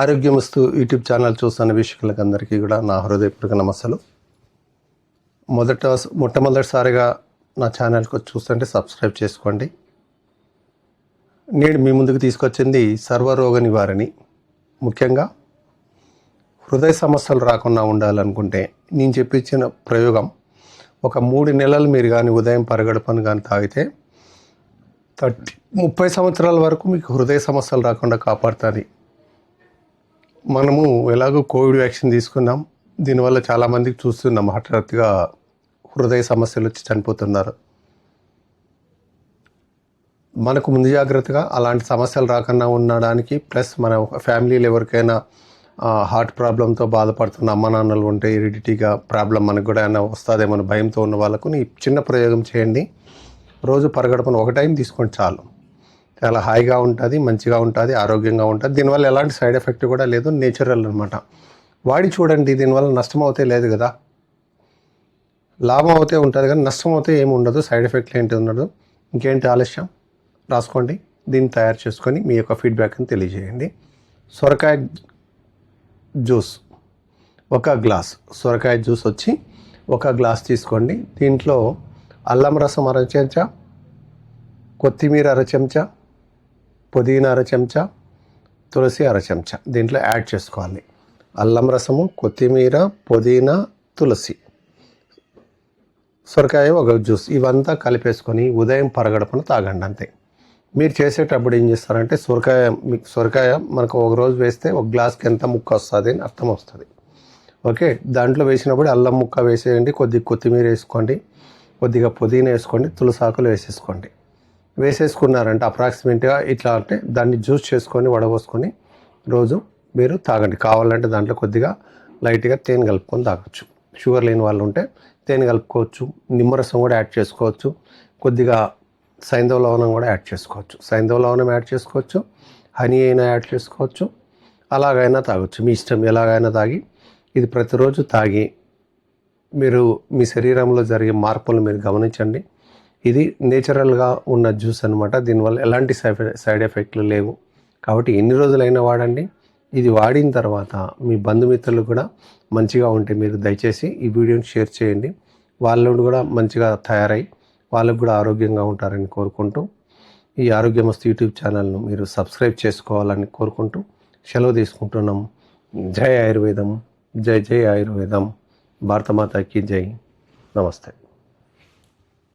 ఆరోగ్యమస్తు YouTube channel చూస్తున్న వీక్షకులకు అందరికీ కూడా నా హృదయపూర్వక నమస్సులు. మొదట మొట్టమొదటిసారిగా నా ఛానల్కి చూస్తుంటే సబ్స్క్రైబ్ చేసుకోండి. నేను మీ ముందుకు తీసుకొచ్చింది సర్వరోగ నివారణి. ముఖ్యంగా హృదయ సమస్యలు రాకుండా ఉండాలనుకుంటే నేను చెప్పించిన ప్రయోగం ఒక మూడు నెలలు మీరు కానీ ఉదయం పరగడపను కానీ తాగితే థర్టీ ముప్పై సంవత్సరాల వరకు మీకు హృదయ సమస్యలు రాకుండా కాపాడుతుంది. మనము ఎలాగో కోవిడ్ వ్యాక్సిన్ తీసుకున్నాం. దీనివల్ల చాలామందికి చూస్తున్నాం. హఠాత్తుగా హృదయ సమస్యలు వచ్చి చనిపోతున్నారు. మనకు ముందు జాగ్రత్తగా అలాంటి సమస్యలు రాకుండా ఉండడానికి ప్లస్ మన ఫ్యామిలీలో ఎవరికైనా హార్ట్ ప్రాబ్లంతో బాధపడుతున్న అమ్మ నాన్నలు ఉంటే ఇరిడిటీగా ప్రాబ్లం మనకు కూడా ఏమైనా వస్తుందేమో భయంతో ఉన్న వాళ్ళకు ఈ చిన్న ప్రయోగం చేయండి. రోజు పరగడపను ఒక టైం తీసుకోండి చాలు. చాలా హాయిగా ఉంటుంది మంచిగా ఉంటుంది ఆరోగ్యంగా ఉంటుంది. దీనివల్ల ఎలాంటి సైడ్ ఎఫెక్ట్ కూడా లేదు నేచురల్ అనమాట వాడి చూడండి దీనివల్ల నష్టం అవుతే లేదు కదా. లాభం అవుతే ఉంటుంది కానీ నష్టం అవుతే ఏమి ఉండదు సైడ్ ఎఫెక్ట్ ఏంటి ఉండదు. ఇంకేంటి ఆలస్యం? రాసుకోండి దీన్ని తయారు చేసుకొని మీ యొక్క ఫీడ్బ్యాక్ని తెలియజేయండి. సొరకాయ జ్యూస్ ఒక గ్లాస్. సొరకాయ జ్యూస్ వచ్చి ఒక గ్లాస్ తీసుకోండి. దీంట్లో అల్లం రసం అర చెంచా కొత్తిమీర అర చెంచా పుదీనా అర చెంచా తులసి అర చెంచా. దీంట్లో యాడ్ చేసుకోవాలి. అల్లం రసము కొత్తిమీర పుదీనా తులసి. సొరకాయ ఒక జ్యూస్. ఇవంతా కలిపేసుకొని ఉదయం పరగడపన తాగండి అంతే. మీరు చేసేటప్పుడు ఏం చేస్తారంటే సొరకాయ మీకు సొరకాయ మనకు ఒక రోజు వేస్తే ఒక గ్లాస్కి ఎంత ముక్క వస్తుంది అని అర్థం వస్తుంది. ఓకే? దాంట్లో వేసినప్పుడు అల్లం ముక్క వేసేయండి కొద్దిగా కొత్తిమీర వేసుకోండి కొద్దిగా పుదీనా వేసుకోండి తులసాకులు వేసేసుకోండి. వేసేసుకున్నారంటే అప్రాక్సిమేట్గా ఇట్లా అంటే దాన్ని జ్యూస్ చేసుకొని వడబోసుకొని రోజు మీరు తాగండి. కావాలంటే దాంట్లో కొద్దిగా లైట్గా తేనె కలుపుకొని తాగొచ్చు. షుగర్ లేని వాళ్ళు ఉంటే తేనె కలుపుకోవచ్చు. నిమ్మరసం కూడా యాడ్ చేసుకోవచ్చు. కొద్దిగా సైంధవ లవణం కూడా యాడ్ చేసుకోవచ్చు. సైంధవ లవణం యాడ్ చేసుకోవచ్చు. హనీ అయినా యాడ్ చేసుకోవచ్చు. అలాగైనా తాగొచ్చు. మీ ఇష్టం ఎలాగైనా తాగి ఇది ప్రతిరోజు తాగి మీరు మీ శరీరంలో జరిగే మార్పులను మీరు గమనించండి. ఇది నేచురల్గా ఉన్న జ్యూస్ అనమాట దీనివల్ల ఎలాంటి సైడ్ ఎఫెక్ట్లు లేవు. కాబట్టి ఎన్ని రోజులైనా వాడండి. ఇది వాడిన తర్వాత మీ బంధుమిత్రులు కూడా మంచిగా ఉంటే మీరు దయచేసి ఈ వీడియోని షేర్ చేయండి. వాళ్ళు కూడా మంచిగా తయారై వాళ్ళకు కూడా ఆరోగ్యంగా ఉంటారని కోరుకుంటూ ఈ ఆరోగ్యమస్తు యూట్యూబ్ ఛానల్ను మీరు సబ్స్క్రైబ్ చేసుకోవాలని కోరుకుంటూ సెలవు తీసుకుంటున్నాం. జై ఆయుర్వేదం. జై జై ఆయుర్వేదం. భారతమాతకి జై. నమస్తే.